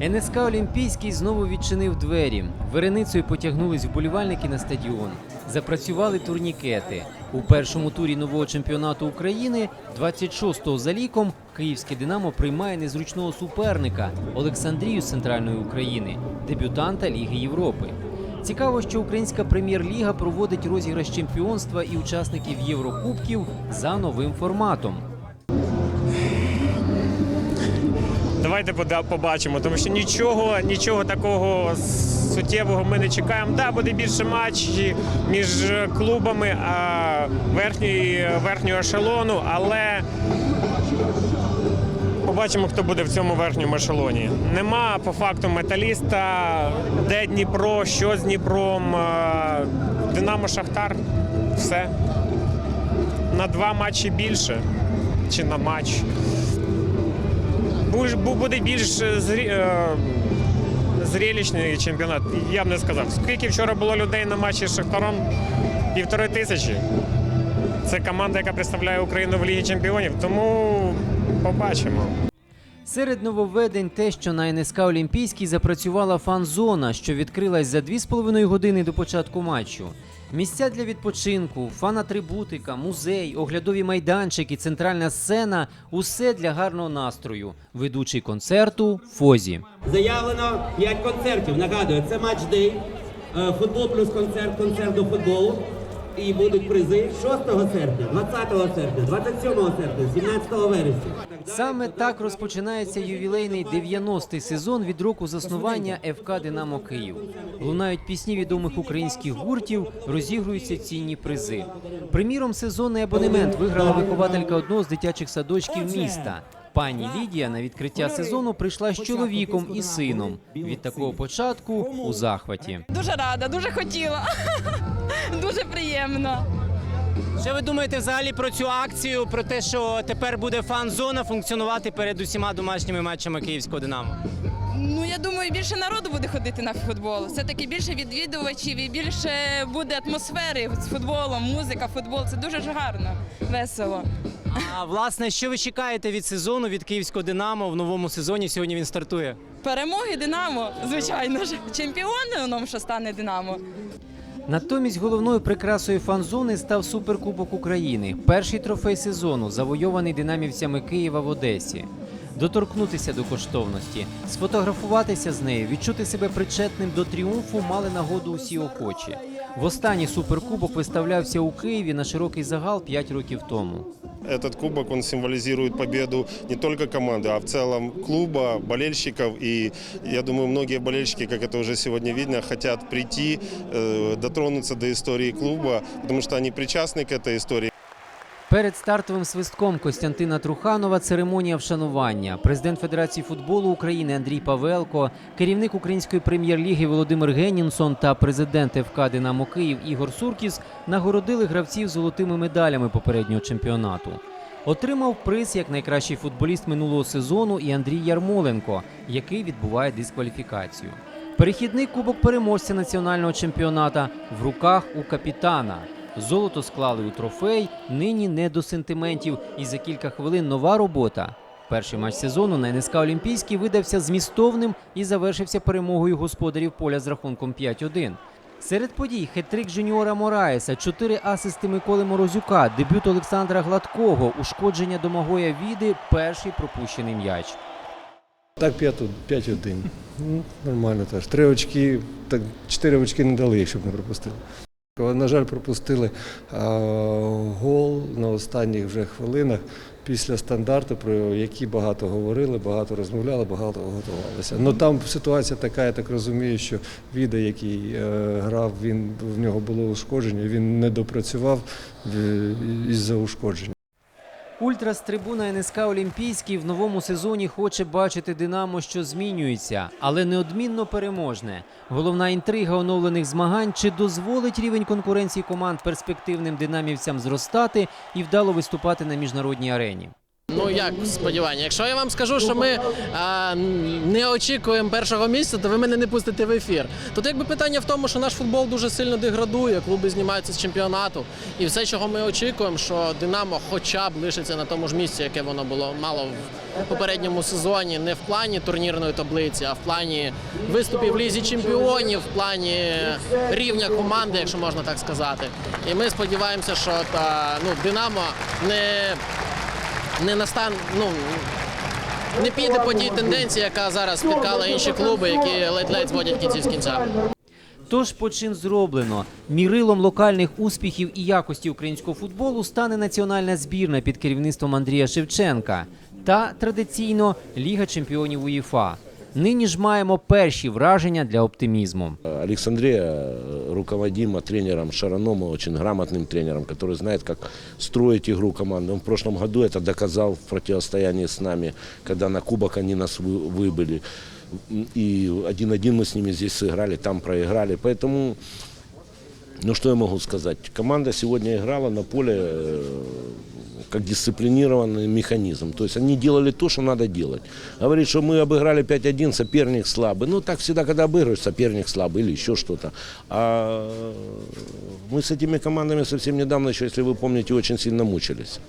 НСК Олімпійський знову відчинив двері. Вереницею потягнулись вболівальники на стадіон. Запрацювали турнікети. У першому турі нового чемпіонату України, 26-го за ліком, київське Динамо приймає незручного суперника Олександрію з центральної України, дебютанта Ліги Європи. Цікаво, що українська прем'єр-ліга проводить розіграш чемпіонства і учасників Єврокубків за новим форматом. Давайте побачимо, тому що нічого, нічого такого суттєвого ми не чекаємо. Да, буде більше матчів між клубами верхньої, верхнього ешелону, але побачимо, хто буде в цьому верхньому ешелоні. Нема по факту металіста, де Дніпро, що з Дніпром, Динамо Шахтар. Все. На два матчі більше. Чи на матч. Буде більш е, зрі, е, чемпіонат. Я б не сказав. Скільки вчора було людей на матчі з Шахтаром? Півтори тисячі. Це команда, яка представляє Україну в Лігі Чемпіонів. Тому побачимо. Серед нововведень те, що на НСК Олімпійський запрацювала фан-зона, що відкрилась за 2,5 години до початку матчу. Місця для відпочинку, фан-атрибутика, музей, оглядові майданчики, центральна сцена усе для гарного настрою. Ведучий концерту Фозі. Заявлено 5 концертів. Нагадую, це матч дей, е, футбол плюс концерт, концерт до футболу. І будуть призи 6 серпня, 20 серпня, 27 серпня, 17 вересня. Саме так розпочинається ювілейний 90-й сезон від року заснування ФК Динамо Київ. Лунають пісні відомих українських гуртів, розігруються цінні призи. Приміром, сезонний абонемент виграла вихователька одного з дитячих садочків міста. Пані Лідія на відкриття сезону прийшла з чоловіком і сином. Від такого початку у захваті. Дуже рада, дуже хотіла. Дуже приємно. Що ви думаєте взагалі про цю акцію, про те, що тепер буде фан-зона функціонувати перед усіма домашніми матчами київського Динамо? Ну я думаю, більше народу буде ходити на футбол. Все таки більше відвідувачів і більше буде атмосфери з футболом, музика, футбол. Це дуже ж гарно, весело. А власне, що ви чекаєте від сезону від київського Динамо в новому сезоні? Сьогодні він стартує. Перемоги Динамо, звичайно ж. Чемпіоном, що стане Динамо. Натомість головною прикрасою фан-зони став Суперкубок України, перший трофей сезону, завойований динамівцями Києва в Одесі. Доторкнутися до коштовності, сфотографуватися з нею, відчути себе причетним до тріумфу мали нагоду усі охочі. Востанній суперкубок виставлявся у Києві на широкий загал 5 років тому. Этот кубок, он символизирует победу не только команды, а в целом клуба, болельщиков. И я думаю, многие болельщики, как это уже сегодня видно, хотят прийти, э, дотронуться до истории клуба, потому что они причастны к этой истории. Перед стартовим свистком Костянтина Труханова церемонія вшанування. Президент Федерації футболу України Андрій Павелко, керівник української прем'єр-ліги Володимир Генінсон та президент ФК Динамо Київ Ігор Суркіс нагородили гравців золотими медалями попереднього чемпіонату. Отримав приз як найкращий футболіст минулого сезону і Андрій Ярмоленко, який відбуває дискваліфікацію. Перехідний кубок переможця національного чемпіоната в руках у капітана. Золото склали у трофей, нині не до сентиментів, і за кілька хвилин нова робота. Перший матч сезону на НСК Олімпійський видався змістовним і завершився перемогою господарів поля з рахунком 5-1. Серед подій хет-трик жуніора Мораєса, чотири асисти Миколи Морозюка, дебют Олександра Гладкого, ушкодження Домагоя Віди, перший пропущений м'яч. Так 5-1. Ну, нормально теж. Три очки, так чотири очки не дали, щоб не пропустили. Але, На жаль, пропустили гол на останніх вже хвилинах після стандарту, про які багато говорили, багато розмовляли, багато готувалися. Ну там ситуація така, я так розумію, що Віда, який е, грав, він в нього було ушкодження, він не допрацював е, із-за ушкодження. Ультра з трибуна НСК Олімпійський в новому сезоні хоче бачити Динамо, що змінюється, але неодмінно переможне. Головна інтрига оновлених змагань чи дозволить рівень конкуренції команд перспективним динамівцям зростати і вдало виступати на міжнародній арені. Ну як сподівання? Якщо я вам скажу, що ми а, не очікуємо першого місця, то ви мене не пустите в ефір. Тут якби питання в тому, що наш футбол дуже сильно деградує, клуби знімаються з чемпіонату. І все, чого ми очікуємо, що Динамо хоча б лишиться на тому ж місці, яке воно було мало в попередньому сезоні, не в плані турнірної таблиці, а в плані виступів в лізі чемпіонів, в плані рівня команди, якщо можна так сказати. І ми сподіваємося, що та, ну, Динамо не не настан, ну не піде по тій тенденції, яка зараз спіткала інші клуби, які ледь-ледь зводять кінці з кінця. Тож почин зроблено. Мірилом локальних успіхів і якості українського футболу стане національна збірна під керівництвом Андрія Шевченка та традиційно Ліга чемпіонів УЄФА. Нині ж маємо перші враження для оптимізму. Александрия э, руководима тренером Шараном, очень грамотным тренером, который знает, как строить игру команды. Он в прошлом году это доказал в противостоянии с нами, когда на кубок они нас вы- выбыли. И один-один мы с ними здесь сыграли, там проиграли. Поэтому, ну что я могу сказать? Команда сегодня играла на поле э, как дисциплинированный механизм. То есть они делали то, что надо делать. Говорит, что мы обыграли 5-1, соперник слабый. Ну, так всегда, когда обыгрываешь, соперник слабый или еще что-то. А мы с этими командами совсем недавно еще, если вы помните, очень сильно мучились.